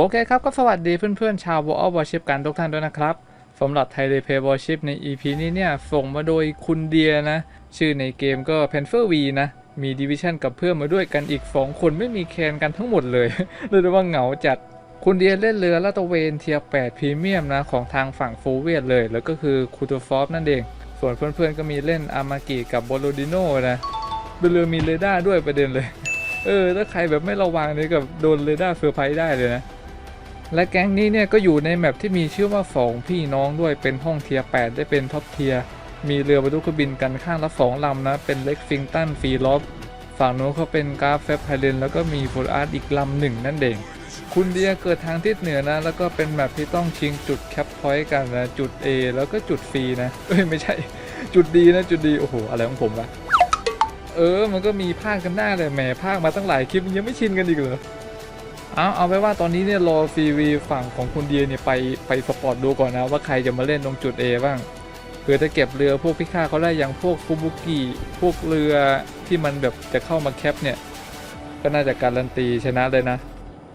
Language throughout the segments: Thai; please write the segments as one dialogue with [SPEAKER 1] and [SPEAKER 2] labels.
[SPEAKER 1] โอเคครับก็สวัสดีเพื่อนๆ ชาว World of Warship กันทุกท่านด้วยนะครับสำหรับ Thai r e p a y Warship ใน EP นี้เนี่ย ส่งมาโดยคุณเดียนะ ชื่อในเกมก็ p a n f e r V นะ มีดิวิชั่นกับเพื่อนมาด้วยกันอีก 2 คนไม่มีแคนกันทั้งหมดเลยเรียกได้ว่าเหงาจัดคุณเดียเล่นเรือลาตะเวนเทียร์8พรีเมียมนะ ของทางฝั่งโฟเวียดเลย แล้วก็คือคูโตฟอฟนั่นเอง ส่วนเพื่อนๆก็มีเล่นอามากิกับโบโลดิโนนะเป็นเรือมีเรดาร์ด้วยประเด็นเลย เออ ถ้าใครแบบไม่ระวังนี่กับโดนเรดาร์เซอร์ไพรส์ได้เลยนะ และแก๊งนี้เนี่ยก็อยู่ในแมปที่มีชื่อว่าสองพี่น้องด้วยเป็นห้องเทียร์8ได้เป็นท็อปเทียร์มีเรือบรรทุกเคบินกันข้างละสองลำนะ เป็นเล็กฟิงตันฟรีล็อบฝั่งโน้นเขาเป็นกราฟเฟบไพเลนแล้วก็มีฟูลอาร์ตอีกลำหนึ่งนั่นเอง คุณเดียเกิดทางทิศเหนือนะ แล้วก็เป็นแมปที่ต้องชิงจุดแคปพอยต์กันนะ จุด A แล้วก็จุดฟรีนะ เอ้ย ไม่ใช่ จุดดีนะ จุดดีโอ้โห อะไรของผมวะ เออ มันก็มีภาคกันหน้าเลยแหมภาคมาตั้งหลายคลิปยังไม่ชินกันอีกเหรอ เอาเอาไปนว่าตอนนี้เนี่ยรอซีวีฝั่งของคุณเดียเนี่ยไปไปสปอร์ตดูก่อนนะว่าใครจะมาเล่นตรงจุด A บ้างเพื่อจะเก็บเรือพวกพิฆาตเขาได้อย่างพวกฟูบุกิพวกเรือที่มันแบบจะเข้ามาแคปเนี่ยก็น่าจะการันตีชนะเลยนะ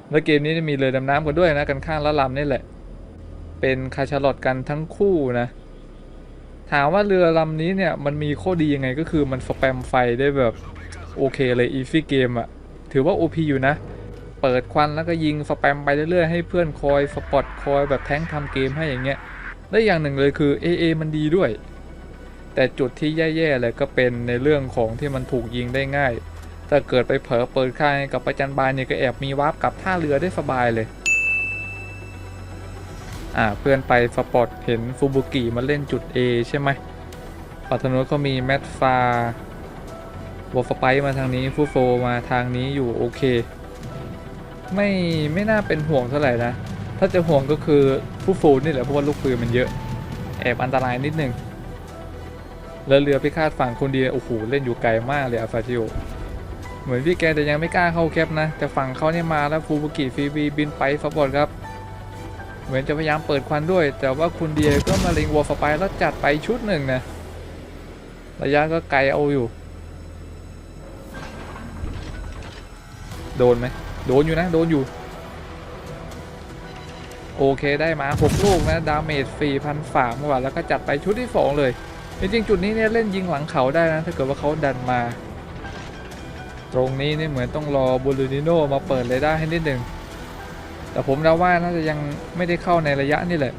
[SPEAKER 1] แล้วเกมนี้มีเรือดำน้ำกันด้วยนะกันข้างละลำนี่แหละ เป็นคาชาลอตกันทั้งคู่นะถามว่าเรือลำนี้เนี่ยมันมีข้อดียังไงก็คือมันสแปมไฟได้แบบโอเคเลยอีฟี่เกมอะถือว่า OP อยู่นะ เปิดควันแล้วก็ยิงสแปมไปเรื่อยๆให้เพื่อนคอยสปอตคอยแบบแท้งทำเกมให้อย่างเงี้ยและอย่างหนึ่งเลยคือ AA มันดีด้วย แต่จุดที่แย่ๆเลยก็เป็นในเรื่องของที่มันถูกยิงได้ง่าย ถ้าเกิดไปเผลอเปิดค่ายกับประจันบานเนี่ยก็แอบมีวาร์ปกลับท่าเรือได้สบายเลยอ่าเพื่อนไปสปอตเห็นฟูบุกิมาเล่นจุด A ใช่ไหมปัตนนก็มีแมทฟาวอลฟไปมาทางนี้ฟูโฟมาทางนี้อยู่โอเค ไม่ไม่น่าเป็นห่วงเท่าไหร่นะ ถ้าจะห่วงก็คือผู้ฟูนี่แหละเพราะว่าลูกปืนมันเยอะ แอบอันตรายนิดนึงแล้วเรือพิฆาตฝั่งคนเดียวโอ้โหเล่นอยู่ไกลมากเลยอาฟาจิโอเหมือนพี่แกแต่ยังไม่กล้าเข้าแคปนะ แต่ฝั่งเขาเนี่ยมาแล้วฟูบุกิฟีบีบินไปสปอร์ตครับ เหมือนจะพยายามเปิดควันด้วย แต่ว่าคุณเดียก็มาเล็งวอลฟไปแล้วจัดไปชุดหนึ่งนะระยะก็ไกลเอาอยู่ โดนไหม โดนอยู่นะ โดนอยู่ โอเคได้มา 6 ลูกนะ ดาเมจ4,000ฝ่าเมื่าแล้วก็จัดไปชุดที่ 2 เลย จริงๆ จุดนี้เนี่ยเล่นยิงหลังเขาได้นะ ถ้าเกิดว่าเขาดันมา ตรงนี้เนี่ยเหมือนต้องรอบูลูนิโนมาเปิดเลยได้ให้นิดหนึ่งแต่ผมเดาว่าน่าจะยังไม่ได้เข้าในระยะนี่แหละ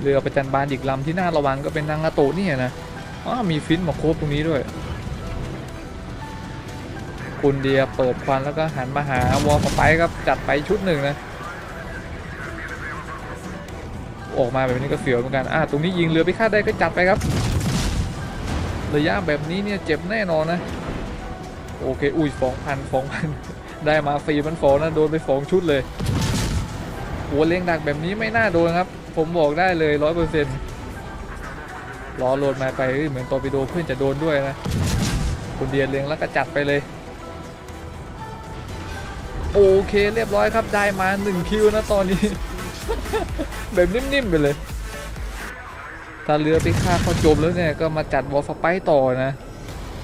[SPEAKER 1] เรือประจันบานอีกลำที่น่าระวังก็เป็นนางาโตะนี่นะอ้าวมีฟินมาโคบตรงนี้ด้วย คุณเดียเปิดควันแล้วก็หันมาหาวอลสไปครับจัดไปชุดหนึ่งนะออกมาแบบนี้ก็เสียวเหมือนกันอ่าตรงนี้ยิงเรือพิฆาตได้ก็จัดไปครับระยะแบบนี้เนี่ยเจ็บแน่นอนนะโอเคอุ้ยสองพันสองพันได้มาฟรีมันฟองนะโดนไปสองชุดเลยหัวเลี้ยงดักแบบนี้ไม่น่าโดนครับ ผมบอกได้เลยร้อยเปอร์เซ็นต์รอโหลดมาไปเหมือนตอร์ปิโดเพื่อนจะโดนด้วยนะคุณเดียเลี้ยงแล้วก็จัดไปเลย โอเคเรียบร้อยครับได้มา1คิวนะตอนนี้ แบบนิ่มๆไปเลย ถ้าเรือไปฆ่าเขาจมแล้วเนี่ยก็มาจัดวอลฟไปต่อนะ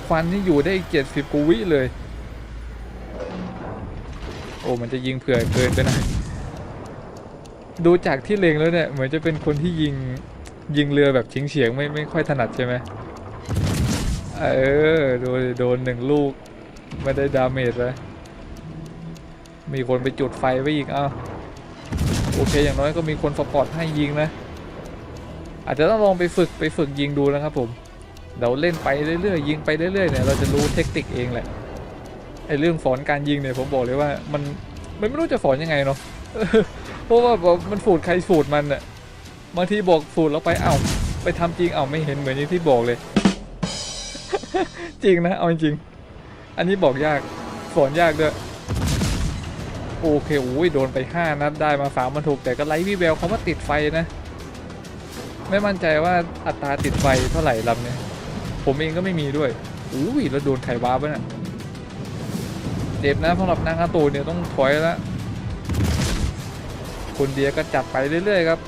[SPEAKER 1] ควันนี่อยู่ได้อีก70กว่าวิเลย โอ้มันจะยิงเผื่อเกินไปหน่อยดูจากที่เลงแล้วเนี่ยเหมือนจะเป็นคนที่ยิงยิงเรือแบบเฉียงเฉียงๆไม่ไม่ค่อยถนัดใช่ไหมเออโดนโดนหนึ่งลูกไม่ได้ดาเมจเลย มีคนไปจุดไฟไว้อีก เอ้าโอเคอย่างน้อยก็มีคนสปอร์ตให้ยิงนะ อาจจะต้องลองไปฝึกไปฝึกยิงดูนะครับผมเดี๋ยวเล่นไปเรื่อยๆยิงไปเรื่อยๆเนี่ยเราจะรู้เทคนิคเองแหละไอเรื่องสอนการยิงเนี่ยผมบอกเลยว่ามันมันไม่รู้จะสอนยังไงเนาะเพราะว่ามันสูตรใครสูตรมันอะบางทีบอกสูตรแล้วไปเอ้าไปทำจริงเอ้าไม่เห็นเหมือนอย่างที่บอกเลย จริงนะเอาจริง อันนี้บอกยากสอนยากด้วย โอเคโอ้ยโดนไป 5 นัดได้มา3มันถูก แต่ก็ไลท์วิแววเขาว่าติดไฟนะ ไม่มั่นใจว่าอัตราติดไฟเท่าไหร่ลำเนี่ยผมเองก็ไม่มีด้วยอุ้ยแล้วโดนไข่ว้าปะเนี่ยเจ็บนะสำหรับนางอาตูเนี่ยต้องถอยแล้วคุณเดียก็จัดไปเรื่อยๆครับ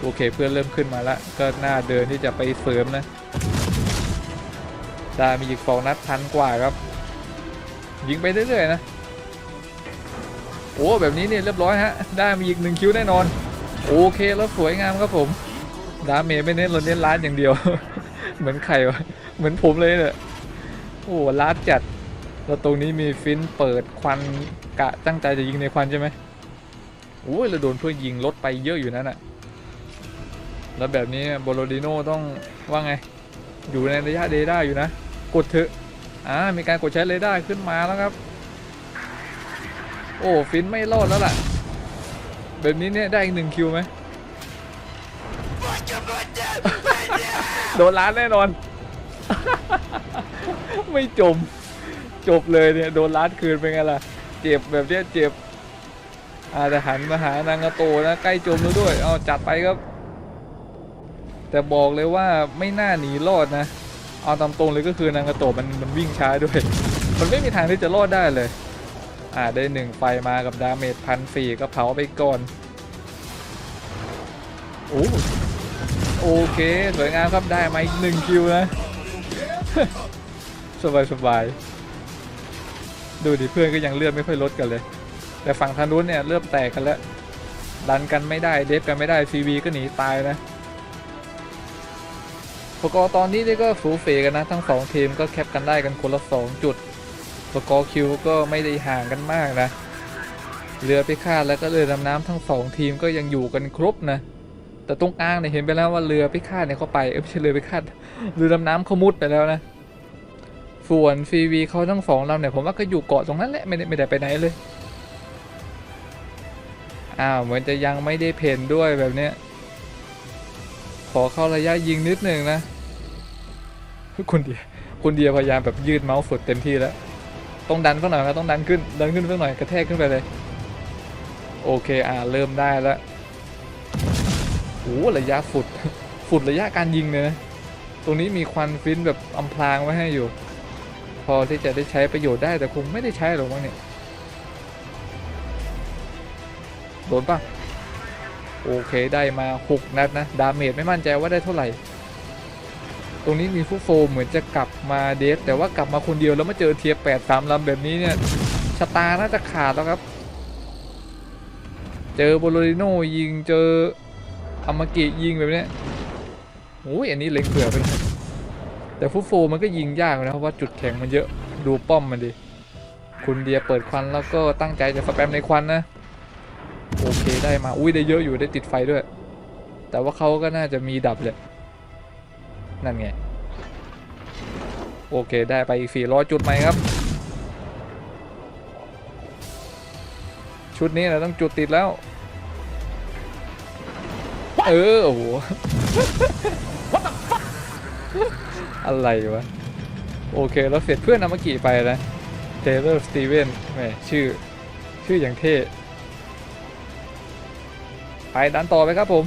[SPEAKER 1] โอเคเพื่อนเริ่มขึ้นมาแล้ว ก็น่าเดินที่จะไปเสริมนะได้มีอีกสองนัดพันกว่าครับ ยิงไปเรื่อยๆนะ โอ้แบบนี้เนี่ยเรียบร้อยฮะ ได้มาอีกหนึ่งคิวแน่นอน โอเคแล้วสวยงามครับผม ดาเมจไม่เน้นเราเน้นล้านอย่างเดียว เหมือนไข่วะ เหมือนผมเลยเนี่ยโอ้ล้านจัด แล้วตรงนี้มีฟินเปิดควันกะตั้งใจจะยิงในควันใช่ไหมโอ้ยเราโดนเพื่อนยิงลดไปเยอะอยู่นั่นน่ะแล้วแบบนี้โบโลดิโนต้องว่าไง อยู่ในระยะเรดาร์อยู่นะ กดเถอะอ่ามีการกดใช้เรดาร์ขึ้นมาแล้วครับ โอ้ฟินไม่รอดแล้วล่ะ แบบนี้เนี่ยได้อีกหนึ่งคิวไหมโดนล้านแน่นอน ไม่จม จบเลยเนี่ยโดนล้านคืนเป็นไงล่ะ เจ็บแบบเนี้ยเจ็บ อาจจะหันมาหานางโตนะใกล้จมแล้วด้วย เอาจัดไปครับ แต่บอกเลยว่าไม่น่าหนีรอดนะ เอาตามตรงเลยก็คือนางโตะมันมันวิ่งช้าด้วย มันไม่มีทางที่จะรอดได้เลย อ่าได้หนึ่งไฟมากับดาเมจพันสี่ก็เผาไปก่อนโอ้โอเค สวยงามครับได้มาอีกหนึ่งคิวนะ สบายสบาย ดูดิเพื่อนก็ยังเลือดไม่ค่อยลดกันเลย แต่ฝั่งทางนู้นเนี่ยเริ่มแตกกันแล้ว ดันกันไม่ได้เดฟกันไม่ได้ซีวีก็หนีตายนะสกอร์ตอนนี้นี่ก็สูเฟกันนะ ทั้งสองทีมก็แคปกันได้กันคนละสองจุด สกอร์คิวก็ไม่ได้ห่างกันมากนะเรือพิฆาตแล้วก็เรือดำน้ำทั้งสองทีมก็ยังอยู่กันครบนะแต่ตรงกลางเนี่ยเห็นไปแล้วว่าเรือพิฆาตเนี่ยเขาไปเออไม่ใช่เรือพิฆาตเรือดำน้ำเขามุดไปแล้วนะส่วนฟีวีเขาทั้งสองลำเนี่ยผมว่าก็อยู่เกาะตรงนั้นแหละไม่ได้ไม่ได้ไปไหนเลยอ้าวเหมือนจะยังไม่ได้เพนด้วยแบบเนี้ยขอเข้าระยะยิงนิดหนึ่งนะคุณเดียคุณเดียพยายามแบบยืดเมาส์สุดเต็มที่แล้ว ต้องดันสักหน่อยนะต้องดันขึ้นดันขึ้นสักหน่อยกระแทกขึ้นไปเลย โอเคอ่าเริ่มได้แล้วโอ้ระยะฟุดฟุดระยะการยิงเลยนะตรงนี้มีควันฟินแบบอำพรางไว้ให้อยู่ พอที่จะได้ใช้ประโยชน์ได้แต่คงไม่ได้ใช้หรอกมั้งเนี่ยโดนปะโอเคได้มา 6 นัดนะ ดาเมจไม่มั่นใจว่าได้เท่าไหร่ ตรงนี้มีฟูโฟเหมือนจะกลับมาเดฟแต่ว่ากลับมาคนเดียวแล้วมาเจอเทียแปดสามลำแบบนี้เนี่ยชะตาน่าจะขาดแล้วครับ เจอโบโลริโนยิงเจออามากิยิงแบบนี้โอ้ยอันนี้เล็งเผื่อไปเลยแต่ฟุโฟมันก็ยิงยากนะเพราะว่าจุดแข็งมันเยอะดูป้อมมันดิคุณเดียเปิดควันแล้วก็ตั้งใจจะสแปมในควันนะโอเคได้มาอุ้ยได้เยอะอยู่ได้ติดไฟด้วย แต่ว่าเขาก็น่าจะมีดับเลย นั่นไง โอเคได้ไปอีกสี่ร้อยจุดไหมครับ ชุดนี้เราต้องจุดติดแล้ว เออ โอ้โห อะไรวะ โอเคเราเสร็จเพื่อนนามากิไปนะเทเลอร์สตีเวนแหมชื่อ ชื่ออย่างเท่ ไปดันต่อไปครับผม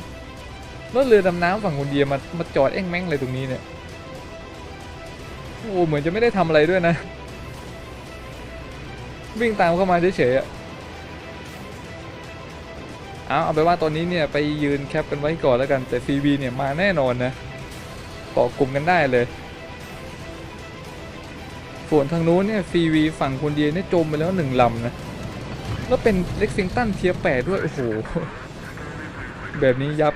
[SPEAKER 1] รถเรือดำน้ำฝั่งคนเดียมามาจอดเอ้งแม่งเลยตรงนี้เนี่ยโอ้เหมือนจะไม่ได้ทำอะไรด้วยนะ วิ่งตามเข้ามาเฉยๆอะเอาเอาไปว่าตอนนี้เนี่ยไปยืนแคปกันไว้ก่อนแล้วกันแต่ซีบีเนี่ยมาแน่นอนนะเกาะกลุ่มกันได้เลยส่วนทางนู้นเนี่ยซีวีฝั่งคนเดียเนี่ยจมไปแล้วหนึ่งลำนะแล้วเป็นเล็กซิงตันเทียแปดด้วยโอ้โหแบบนี้ยับ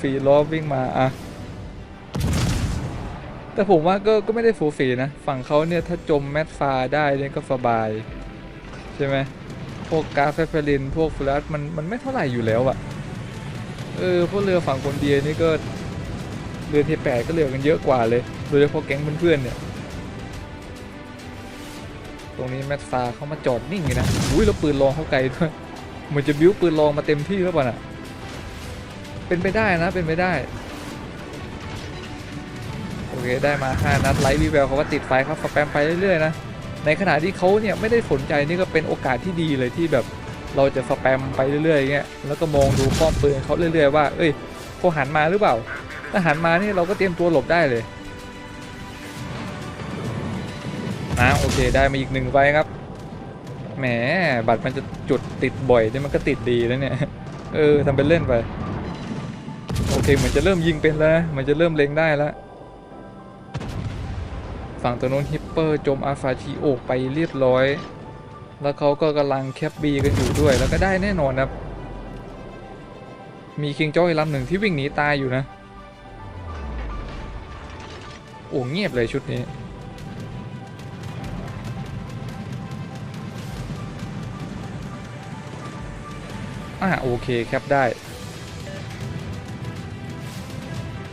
[SPEAKER 1] ฟรีล้อวิ่งมาอะแต่ผมว่าก็ก็ไม่ได้ฟูฟีนะ ฝั่งเขาเนี่ย ถ้าจมแมทฟาได้เนี่ยก็สบาย ใช่ไหมพวกกาเฟเฟลิน พวกฟลัสมันมันไม่เท่าไหร่อยู่แล้วอะเออ พวกเรือฝั่งคนเดียนี่ก็เรือเทแปดก็เรือกันเยอะกว่าเลยโดยเฉพาะแก๊งเพื่อนๆเนี่ย ตรงนี้แมทฟาเขามาจอดนิ่งเลยนะอุ้ยแล้วปืนลองเขาไกลด้วยเหมือนจะบิ้วปืนลองมาเต็มที่แล้วป่ะน่ะ เป็นไปได้นะเป็นไปได้ โอเคได้มา 5 นัดไลท์วีแววเขาว่าติดไฟครับสแปมไปเรื่อยๆนะในขณะที่เขาเนี่ยไม่ได้สนใจนี่ก็เป็นโอกาสที่ดีเลยที่แบบเราจะสแปมไปเรื่อยๆอย่างเงี้ยแล้วก็มองดูป้อมปืนเขาเรื่อยๆว่า เอ้ยเขาหันมาหรือเปล่า ถ้าหันมานี่เราก็เตรียมตัวหลบได้เลยนะโอเคได้มาอีกหนึ่งไฟครับแหมบัตรมันจะจุดติดบ่อยนี่มันก็ติดดีแล้วเนี่ย เออทำเป็นเล่นไป โอเคเหมือนจะเริ่มยิงเป็นแล้วนะเหมือนจะเริ่มเล็งได้แล้วฝั่งตัวโน้นฮิปเปอร์จมอาฟาชิโอไปเรียบร้อย แล้วเขาก็กำลังแคปบีกันอยู่ด้วยแล้วก็ได้แน่นอนนะครับ มีคิงจ้อยลำหนึ่งที่วิ่งหนีตายอยู่นะ โอ้เงียบเลยชุดนี้ อ่าโอเคแคปได้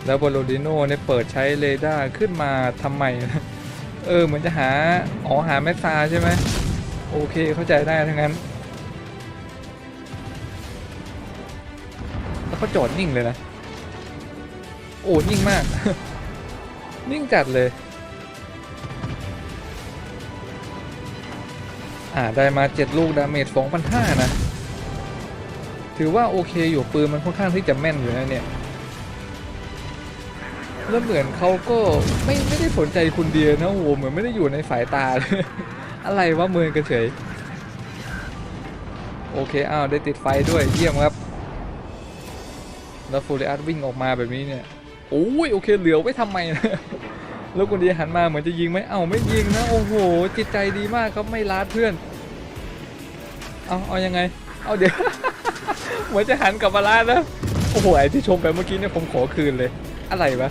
[SPEAKER 1] แล้วบอลโลดิโนเนี่ยเปิดใช้เรดาร์ขึ้นมาทำไม เออเหมือนจะหา อ๋อหาแมสซาใช่ไหมโอเคเข้าใจได้ทั้งนั้น แล้วก็จอดนิ่งเลยนะ โอ้นิ่งมาก นิ่งจัดเลย อ่าได้มา 7 ลูก ดาเมจ2,500นะ ถือว่าโอเคอยู่ปืนมันค่อนข้างที่จะแม่นอยู่นะเนี่ย แล้วเหมือนเขาก็ไม่ไม่ได้สนใจคุณเดียนะโอ้โหเหมือนไม่ได้อยู่ในสายตาเลย อะไรวะเมือนกันเฉย โอเค อ้าว ได้ติดไฟด้วยเยี่ยมครับ แล้วฟูริอัสวิ่งออกมาแบบนี้เนี่ยโอ้ยโอเคเหลือไว้ทำไมนะแล้วคุณเดียหันมาเหมือนจะยิงไหมเอ้าไม่ยิงนะ โอ้โห จิตใจดีมากครับไม่ลาดเพื่อน เอาเอายังไง เอาเดี๋ยวเหมือนจะหันกลับมาลาดนะโอ้โหไอที่ชมไปเมื่อกี้เนี่ยผมขอคืนเลย อะไรวะ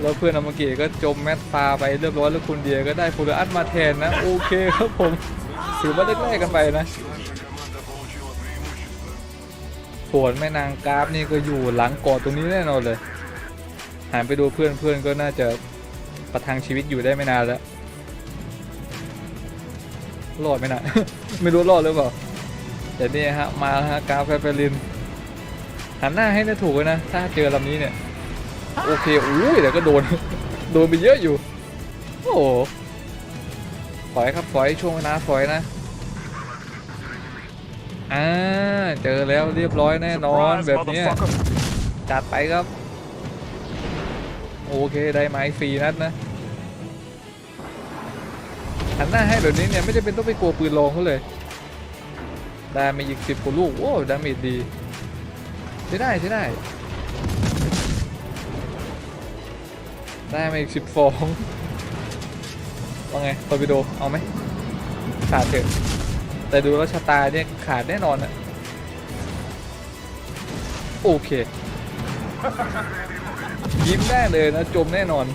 [SPEAKER 1] แล้วเพื่อนอามาเกะก็จมแมตฟาไปเรียบร้อยแล้วคุณเดียก็ได้ฟูริอัสมาแทนนะโอเคครับผมถือว่าได้แลกกันไปนะส่วนแม่นางกราฟนี่ก็อยู่หลังกาะตรงนี้แน่นอนเลยหันไปดูเพื่อนเพื่อนก็น่าจะประทังชีวิตอยู่ได้ไม่นานแล้วรอดไหมนะไม่รู้รอดหรือเปล่าแต่นี่ฮะมาฮะกราฟแฟเฟลินหันหน้าให้ได้ถูกเลยนะถ้าเจอลำนี้เนี่ย โอเคอุ้ยแต่ก็โดน โดนไปเยอะอยู่ โอ้โหฝอยครับฝอยช่วงเวลาฝอยนะ อ่า เจอแล้วเรียบร้อยแน่นอน
[SPEAKER 2] Surprise,
[SPEAKER 1] แบบเนี้ย
[SPEAKER 2] motherfucker.
[SPEAKER 1] จัดไปครับ โอเคได้ไม้ฟรีนัดนะหันหน้าให้แบบนี้เนี่ยไม่จำเป็นต้องไปกลัวปืนลองเขาเลยได้มาอีกสิบกว่าลูก โอ้ดาเมจดีใช้ได้ใช้ได้ ได้มาอีกสิบฟองว่าไงตอร์ปิโดเอาไหมขาดเถอะแต่ดูแล้วชะตาเนี่ยขาดแน่นอนอะโอเค ยิ้มได้เลยนะ จมแน่นอน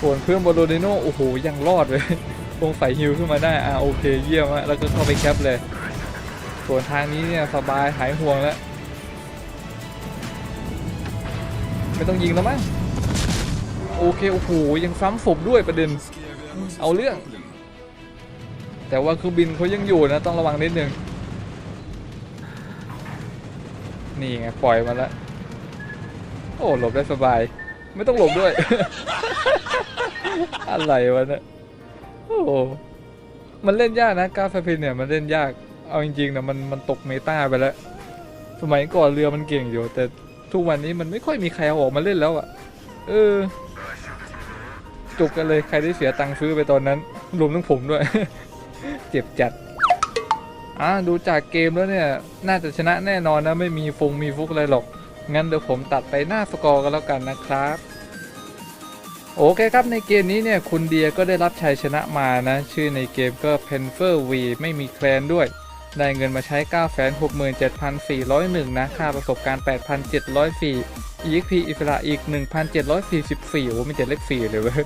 [SPEAKER 1] ส่วนเพื่อนบอลโดดิโนโอ้โห ยังรอดเลยตรงใส่ฮิวขึ้นมาได้ อ่าโอเค เยี่ยมอะแล้วก็เข้าไปแคปเลย ส่วนทางนี้เนี่ย สบายหายห่วงแล้ว ไม่ต้องยิงแล้วมั้ง โอเคโอ้โหยังซ้ำศพด้วยประเด็นเอาเรื่อง แต่ว่าเครื่องบินเขายังอยู่นะต้องระวังนิดนึงนี่ไงปล่อยมาแล้วโอ้หลบได้สบาย ไม่ต้องหลบด้วย อะไรวะเนี่ยโอ้โหมันเล่นยากนะกราฟพินเนี่ยมันเล่นยากเอาจริงๆนะมันมันตกเมตาไปแล้ว สมัยก่อนเรือมันเก่งอยู่ แต่ทุกวันนี้มันไม่ค่อยมีใครเอาออกมาเล่นแล้วอะ่ะ เออ จุกกันเลยใครได้เสียตังค์ซื้อไปตอนนั้น รวมทั้งผมด้วย เจ็บจัดอ่าดูจากเกมแล้วเนี่ย น่าจะชนะแน่นอนนะไม่มีฟงมีฟุกอะไรหรอก งั้นเดี๋ยวผมตัดไปหน้าสกอร์กันแล้วกันนะครับ โอเคครับในเกมนี้เนี่ยคุณเดียก็ได้รับชัยชนะมานะ ชื่อในเกมก็ p e n f e r V ไม่มีแคลนด้วย ได้เงินมาใช้ 967,401 นะ ค่าประสบการณ์ 8,704 EXP อิสระอีก 1,744 โอ้ไม่เจ็ดเลข4เลยเว้ย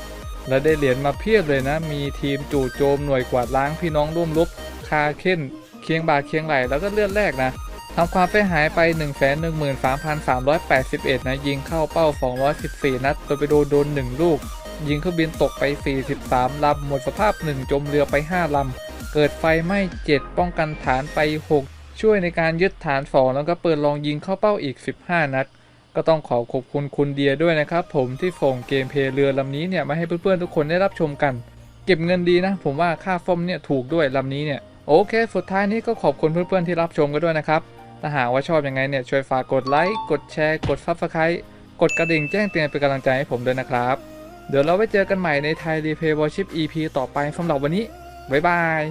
[SPEAKER 1] แล้วได้เหรียญมาเพียบเลยนะ มีทีมจู่โจมหน่วยกวาดล้างพี่น้องร่วมรบคาเค้นเคียงบ่าเคียงไหลแล้วก็เลือดแรกนะทำความเสียหายไป 113,381 นะ ยิงเข้าเป้า 214 นัดตัวไปโดนโดน 1 ลูก ยิงเครื่องบินตกไป 43 ลำ หมดสภาพ 1 จมเรือไป 5 ลำ เกิดไฟไหม้ 7 ป้องกันฐานไป 6 ช่วยในการยึดฐาน 2 แล้วก็เปิดลองยิงเข้าเป้าอีก 15 นัด ก็ต้องขอขอบคุณคุณเดียด้วยนะครับ ผมที่ส่งเกมเพลย์เรือลำนี้เนี่ยมาให้เพื่อนๆทุกคนได้รับชมกัน เก็บเงินดีนะ ผมว่าค่าฟอมเนี่ยถูกด้วยลำนี้เนี่ยโอเค สุดท้ายนี้ก็ขอบคุณเพื่อนๆที่รับชมกันด้วยนะครับ ถ้าหากว่าชอบยังไงเนี่ยช่วยฝากกดไลค์ กดแชร์ กด Subscribe กดกระดิ่งแจ้งเตือนเป็นกำลังใจให้ผมด้วยนะครับ เดี๋ยวเราไว้เจอกันใหม่ในไทยรีเพย์วอชิป EP ต่อไปสำหรับวันนี้ บ๊ายบาย